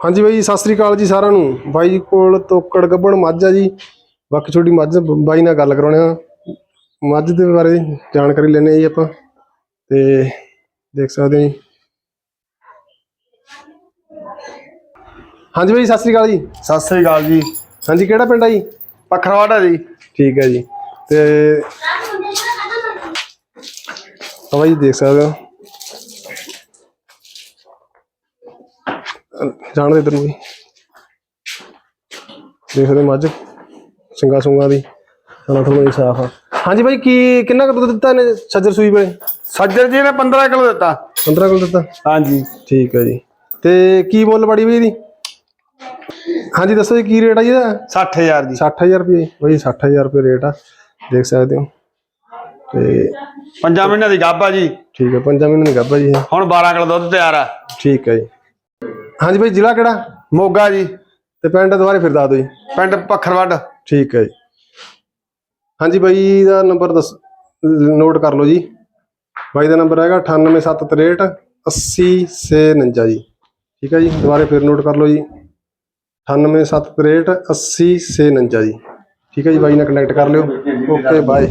ਹਾਂਜੀ ਬਾਈ ਜੀ, ਸਤਿ ਸ੍ਰੀ ਅਕਾਲ ਜੀ ਸਾਰਿਆਂ ਨੂੰ। ਬਾਈ ਕੋਲ ਤੋਕੜ ਗੱਬਣ ਮੱਝ ਆ ਜੀ। ਬਾਕੀ ਛੋਟੀ ਮੱਝ ਬਾਈ ਨਾਲ ਗੱਲ ਕਰਾਉਣੇ ਆ। ਮੱਝ ਦੇ ਬਾਰੇ ਜਾਣਕਾਰੀ ਲੈਣੇ ਜੀ ਆਪਾਂ। ਤੇ ਦੇਖ ਸਕਦੇ ਹੋ ਜੀ। ਹਾਂਜੀ ਬਾਈ ਸਤਿ ਸ੍ਰੀ ਅਕਾਲ ਜੀ। ਸਤਿ ਸ੍ਰੀ ਅਕਾਲ ਜੀ। ਹਾਂਜੀ ਕਿਹੜਾ ਪਿੰਡ ਆ ਜੀ? ਪਖਰਵਾੜਾ ਜੀ। ਠੀਕ ਹੈ ਜੀ। ਤੇ ਤਾਂ ਬਾਈ ਦੇਖ ਸਕਦੇ ਹੋ। ਜਾਣ ਦੇ ਤੈਨੂੰ ਵੀ। ਦੇਖ ਸਕਦੇ ਹੋ ਮੱਝ ਸਿੰਗਾ ਸੁੰਗਾ ਦੀ। ਖਾਣਾ ਥੋੜਾ ਸਾਫ਼ ਆ। ਹਾਂਜੀ ਬਾਈ ਕੀ ਕਿੰਨਾ ਕੁ ਦੁੱਧ ਦਿੱਤਾ ਇਹਨੇ ਛੱਜਰ ਸੂਈ ਵੇਲੇ? ਸੱਜਰ ਜੀ ਨੇ 15 ਕਿਲੋ ਦਿੱਤਾ। 15 ਕਿਲੋ ਦਿੱਤਾ? ਹਾਂਜੀ। ਠੀਕ ਹੈ ਜੀ। ਤੇ ਕੀ ਮੁੱਲ ਬੜੀ ਬਈ ਇਹਦੀ? ਹਾਂਜੀ ਦੱਸੋ ਜੀ ਕੀ ਰੇਟ ਆ ਜੀ ਇਹਦਾ? 60000 ਦੀ 60000 ਰੁਪਏ। ਬਈ 60000 ਰੁਪਏ ਰੇਟ ਆ। ਦੇਖ ਸਕਦੇ ਹੋ। ਤੇ ਪੰਜਾਂ ਮਹੀਨਿਆਂ ਦੀ ਗੱਭ ਜੀ। ਠੀਕ ਹੈ ਪੰਜਾਂ ਮਹੀਨੇ ਦੀ ਗੱਭਾ ਜੀ ਹੁਣ 12 ਕਿਲੋ ਦੁੱਧ ਤਿਆਰ ਆ। ਠੀਕ ਹੈ ਜੀ। ਹਾਂਜੀ ਭਾਈ ਜ਼ਿਲ੍ਹਾ ਕਿਹੜਾ? ਮੋਗਾ ਜੀ। ਤੇ ਪਿੰਡ ਦੁਬਾਰੇ ਫਿਰ ਦੱਸ ਦਿਓ ਜੀ। ਪਿੰਡ ਪਖਰਵੜ ਠੀਕ ਹੈ ਜੀ। ਹਾਂਜੀ ਬਾਈ ਦਾ ਨੰਬਰ ਦੱਸ ਨੋਟ ਕਰ ਲਓ ਜੀ। ਬਾਈ ਦਾ ਨੰਬਰ ਹੈਗਾ 98763 80649 ਜੀ। ਠੀਕ ਹੈ ਜੀ ਦੁਬਾਰੇ ਫਿਰ ਨੋਟ ਕਰ ਲਓ ਜੀ। 98763 80649 ਜੀ। ਠੀਕ ਹੈ ਜੀ ਬਾਈ ਨਾਲ ਕਨੈਕਟ ਕਰ ਲਿਓ। Okay bye